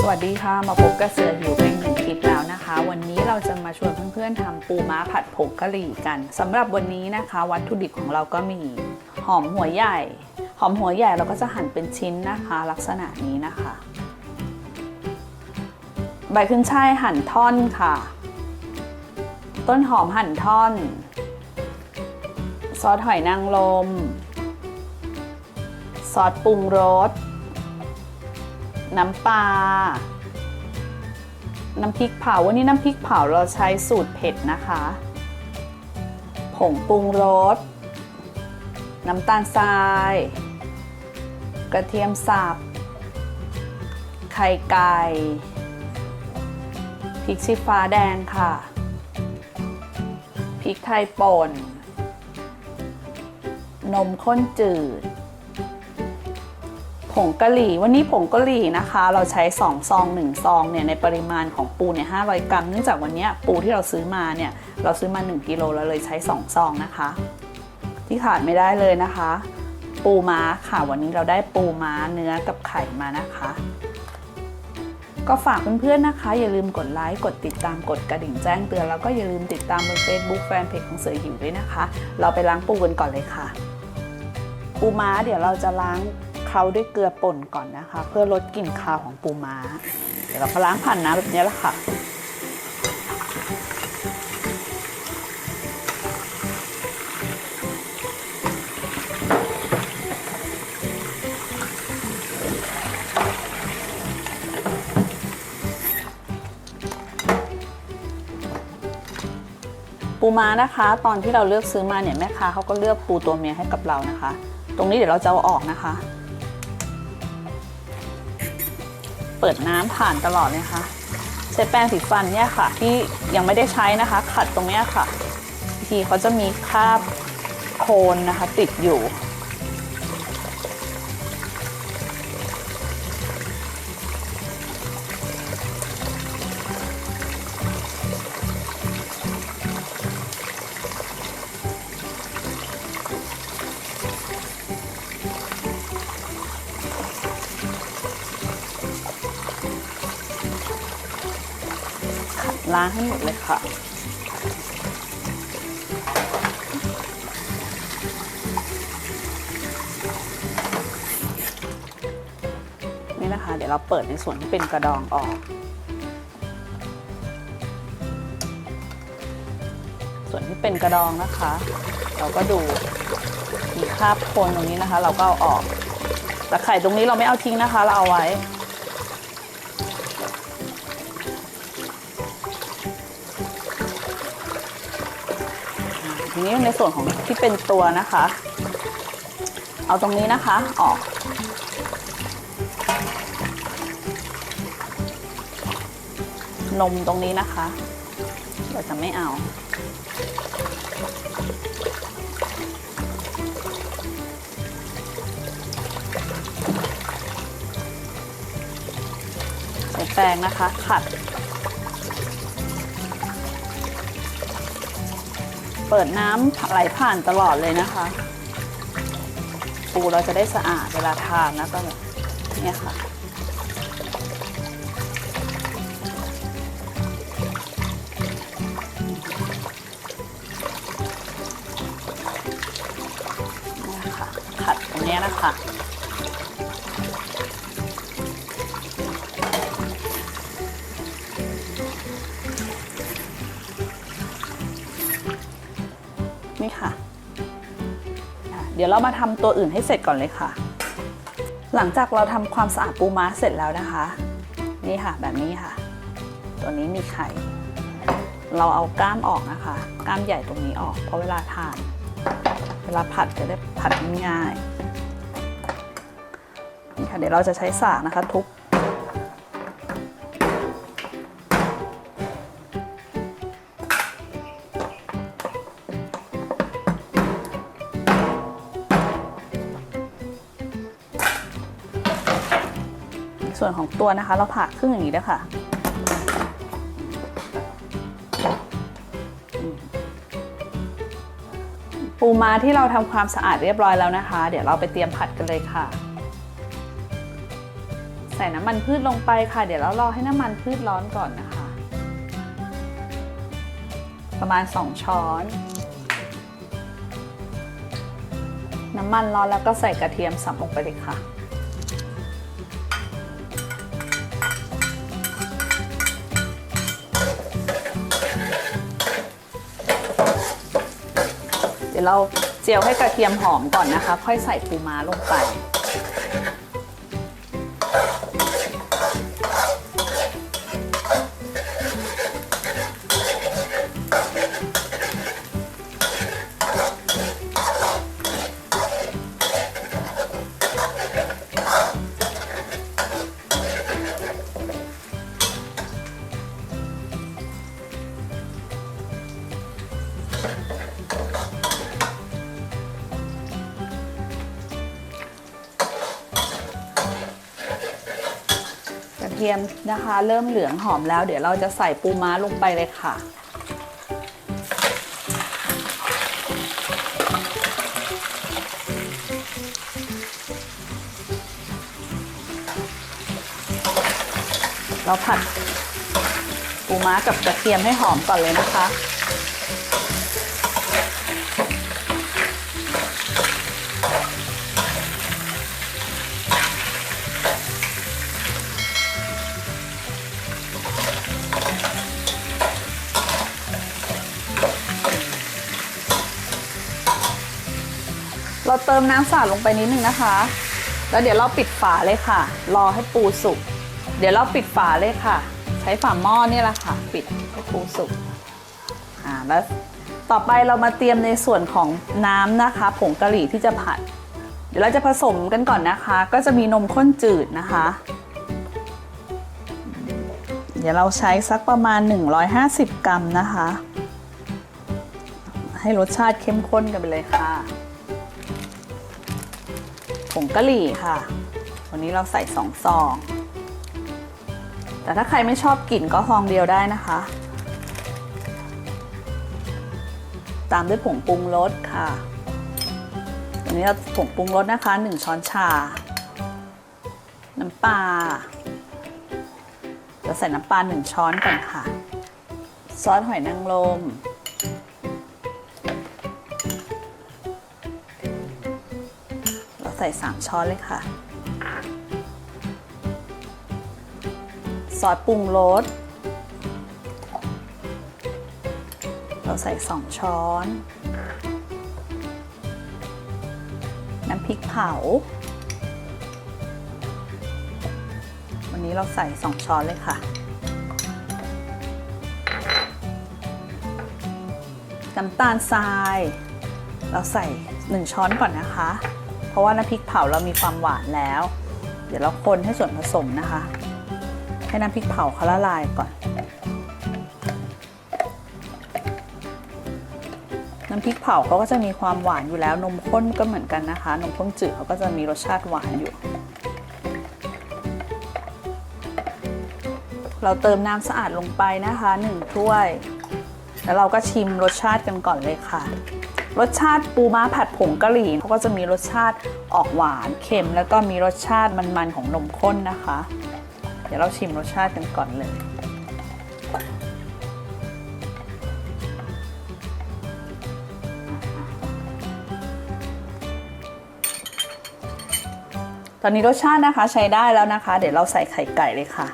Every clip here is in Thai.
สวัสดีค่ะ มาพบกับเสือหิวเป็นหนึ่งคลิปแล้วนะคะ วันนี้เราจะมาชวนเพื่อนๆทำปูม้าผัดผงกะหรี่กันสำหรับวันนี้นะคะ วัตถุดิบของเราก็มีหอมหัวใหญ่ หอมหัวใหญ่เราก็จะหั่นเป็นชิ้นนะคะ ลักษณะนี้นะคะ ใบขึ้นช่ายหั่นท่อนค่ะ ต้นหอมหั่นท่อน ซอสหอยนางรมซอสปรุงรส น้ำปลา น้ำพริกเผา วันนี้น้ำพริกเผาเราใช้สูตรเผ็ดนะคะ ผงปรุงรส น้ำตาลทราย กระเทียมสับ ไข่ไก่ พริกชี้ฟ้าแดงค่ะ พริกไทยป่น นมข้นจืด ผงกะหรี่ วันนี้ผงกะหรี่นะคะ เราใช้ 2 ซอง 1 ซองเนี่ยในปริมาณของปูเนี่ย500 กรัม เนื่องจากวันนี้ปูที่เราซื้อมาเนี่ยเราซื้อมา 1กิโลเราเลยใช้ 2 ซองนะคะ ที่ขาดไม่ได้เลยนะคะ ปูม้าค่ะวันนี้เราได้ปูม้าเนื้อกับไข่มานะคะ ก็ฝากเพื่อนๆนะคะ อย่าลืมกดไลค์กดติดตามกดกระดิ่งแจ้งเตือนแล้วก็อย่าลืมติดตามบน Facebook แฟนเพจของเสือหิวด้วยนะคะ เราไปล้างปูกันก่อนเลยค่ะ ปูม้าเดี๋ยวเราจะล้าง เคล้าด้วยเกลือป่นก่อนนะคะ เพื่อลดกลิ่นคาวของปูม้า เดี๋ยวเราก็ล้างผ่านน้ำแบบนี้แหละค่ะปูม้านะคะ ตอนที่เราเลือกซื้อมาเนี่ยแม่ค้าเขาก็เลือกปูตัวเมียให้กับเรานะคะ ตรงนี้เดี๋ยวเราจะเอาออกนะคะ เปิดน้ำผ่านตลอดเลยค่ะใช้แปรงสีฟันเนี่ยค่ะ ที่ยังไม่ได้ใช้นะคะ ขัดตรงเนี้ยค่ะ ทีเขาจะมีคราบโคลนนะคะ ติดอยู่ ล้างให้หมดเลยค่ะ นี่นะคะ เดี๋ยวเราเปิดในส่วนที่เป็นกระดองออก ส่วนที่เป็นกระดองนะคะ เราก็ดูมีคราบโคลนตรงนี้นะคะ เราก็เอาออกแต่ไข่ตรงนี้เราไม่เอาทิ้งนะคะ เราเอาไว้ ทีนี้ในส่วนของที่เป็นตัวนะคะ เอาตรงนี้นะคะออก นมตรงนี้นะคะ เราจะไม่เอาใช้แปรงนะคะขัด ปิดน้ำไหลผ่านตลอดเลยนะคะ ปูเราจะได้สะอาดเวลาทานนะก็เนี่ยค่ะนี่ค่ะผัดตรงนี้นะคะ นี่ค่ะ เดี๋ยวเรามาทำตัวอื่นให้เสร็จก่อนเลยค่ะ หลังจากเราทำความสะอาดปูม้าเสร็จแล้วนะคะ นี่ค่ะแบบนี้ค่ะ ตัวนี้มีไข่ เราเอาก้ามออกนะคะก้ามใหญ่ตรงนี้ออก เพราะเวลาทาน เวลาผัดจะได้ผัดง่ายนี่ค่ะเดี๋ยวเราจะใช้สากนะคะทุบ ส่วนของตัวนะคะ เราผ่าครึ่งอย่างนี้ด้วยค่ะ ปูม้าที่เราทำความสะอาดเรียบร้อยแล้วนะคะ เดี๋ยวเราไปเตรียมผัดกันเลยค่ะ ใส่น้ำมันพืชลงไปค่ะ เดี๋ยวเรารอให้น้ำมันพืชร้อนก่อนนะคะ ประมาณ 2 ช้อนน้ำมันร้อนแล้วก็ใส่กระเทียมสับลงไปเลยค่ะ ยวเราเจียวให้กระเทียมหอมก่อนนะคะ ค่อยใส่ปูม้าลงไป มนะคะ เริ่มเหลืองหอมแล้ว เดี๋ยวเราจะใส่ปูม้าลงไปเลยค่ะ เราผัดปูม้ากับกระเทียมให้หอมก่อนเลยนะคะ เติมน้ำสาดลงไปนิดนึงนะคะ แล้วเดี๋ยวเราปิดฝาเลยค่ะ รอให้ปูสุก เดี๋ยวเราปิดฝาเลยค่ะ ใช้ฝาหม้อนี่แหละค่ะ ปิดให้ปูสุก อ่าแล้วต่อไปเรามาเตรียมในส่วนของน้ำนะคะ ผงกะหรี่ที่จะผัด เดี๋ยวเราจะผสมกันก่อนนะคะ ก็จะมีนมข้นจืดนะคะ เดี๋ยวเราใช้สักประมาณ 150 กรัมนะคะ ให้รสชาติเข้มข้นกันไปเลยค่ะ งกะหรี่ค่ะ วันนี้เราใส่สองซอง แต่ถ้าใครไม่ชอบกลิ่นก็ซองเดียวได้นะคะ ตามด้วยผงปรุงรสค่ะวันนี้เราผงปรุงรสนะคะ 1 ช้อนชา น้ำปลาเราใส่น้ำปลา1ช้อนก่อนค่ะ ซอสหอยนางรม ใส่ 3 ช้อนเลยค่ะ ซอสปรุงรส เราใส่ 2 ช้อน น้ำพริกเผา วันนี้เราใส่ 2 ช้อนเลยค่ะ น้ำตาลทราย เราใส่ 1 ช้อนก่อนนะคะ ราะว่าน้ำพริกเผาเรามีความหวานแล้ว เดี๋ยวเราคนให้ส่วนผสมนะคะ ให้น้ำพริกเผาเขาละลายก่อน น้ำพริกเผาเขาก็จะมีความหวานอยู่แล้ว นมข้นก็เหมือนกันนะคะ นมข้นจืดเขาก็จะมีรสชาติหวานอยู่ เราเติมน้ำสะอาดลงไปนะคะ 1 ถ้วย แล้วเราก็ชิมรสชาติกันก่อนเลยค่ะ รสชาติปูม้าผัดผงกะหรี่เขาก็จะมีรสชาติออกหวานเค็ม แล้วก็มีรสชาติมันๆของนมข้นนะคะ เดี๋ยวเราชิมรสชาติกันก่อนเลยตอนนี้รสชาตินะคะใช้ได้แล้วนะคะ เดี๋ยวเราใส่ไข่ไก่เลยค่ะ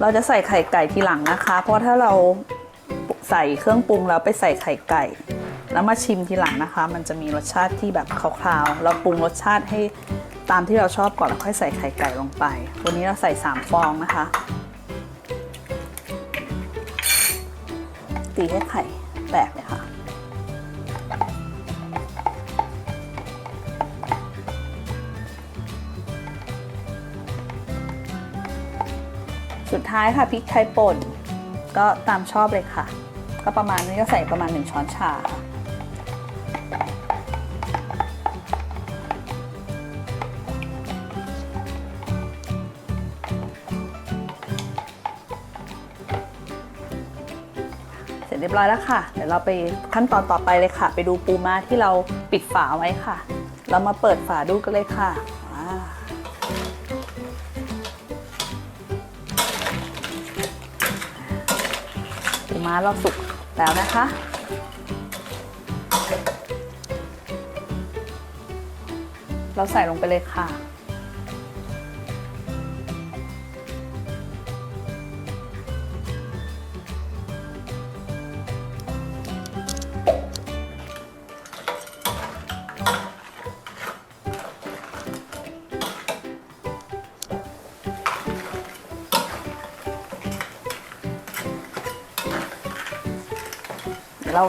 เราจะใส่ไข่ไก่ทีหลังนะคะ เพราะถ้าเรา ใส่เครื่องปรุงแล้วไปใส่ไข่ไก่ แล้วมาชิมทีหลังนะคะ มันจะมีรสชาติที่แบบคาวๆเราปรุงรสชาติให้ตามที่เราชอบก่อนแล้วค่อยใส่ไข่ไก่ลงไป วันนี้เราใส่ 3 ฟองนะคะ ตีให้ไข่แตกเลยค่ะสุดท้ายค่ะพริกไทยป่นก็ตามชอบเลยค่ะ ก็ประมาณนี้ก็ใส่ประมาณ 1 ช้อนชา เสร็จเรียบร้อยแล้วค่ะ เดี๋ยวเราไปขั้นตอนต่อไปเลยค่ะ ไปดูปูม้าที่เราปิดฝาไว้ค่ะ เรามาเปิดฝาดูกันเลยค่ะปูม้าเราสุก แล้วนะคะ เราใส่ลงไปเลยค่ะ เรา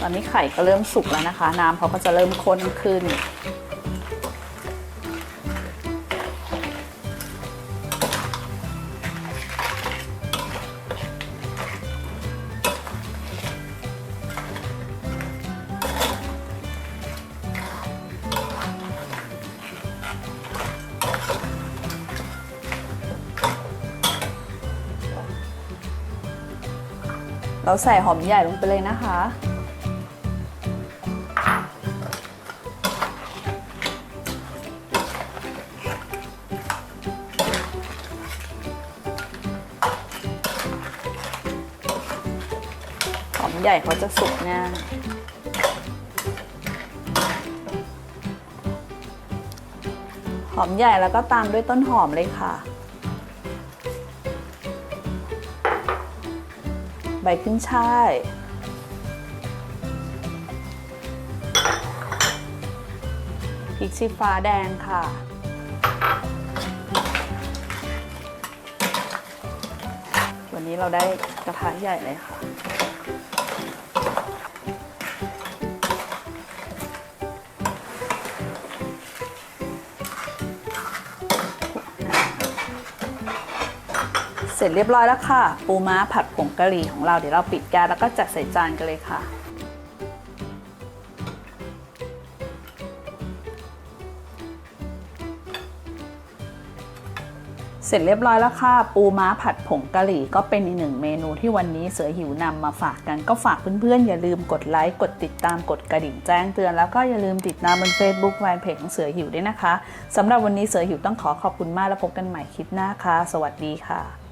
ตอนนี้ไข่ก็เริ่มสุกแล้วนะคะ น้ำเขาก็จะเริ่มข้นขึ้น เราใส่หอมใหญ่ลงไปเลยนะคะ หอมใหญ่เขาจะสุกง่ายหอมใหญ่แล้วก็ตามด้วยต้นหอมเลยค่ะ ใบขึ้นช่าย พริกชี้ฟ้าแดงค่ะ วันนี้เราได้กระทะใหญ่เลยค่ะ เสร็จเรียบร้อยแล้วค่ะ ปูม้าผัดผงกะหรี่ของเราเดี๋ยวเราปิดแก๊สแล้วก็จัดใส่จานกันเลยค่ะ เสร็จเรียบร้อยแล้วค่ะ ปูม้าผัดผงกะหรี่ก็เป็นอีกหนึ่งเมนูที่วันนี้เสือหิวนำมาฝากกันก็ฝากเพื่อนๆ อย่าลืมกดไลค์กดติดตามกดกระดิ่งแจ้งเตือนแล้วก็อย่าลืมติดตามบน Facebook แฟนเพจของเสือหิวด้วยนะคะสำหรับวันนี้เสือหิวต้องขอขอบคุณมากแล้วพบกันใหม่คลิปหน้าค่ะ สวัสดีค่ะ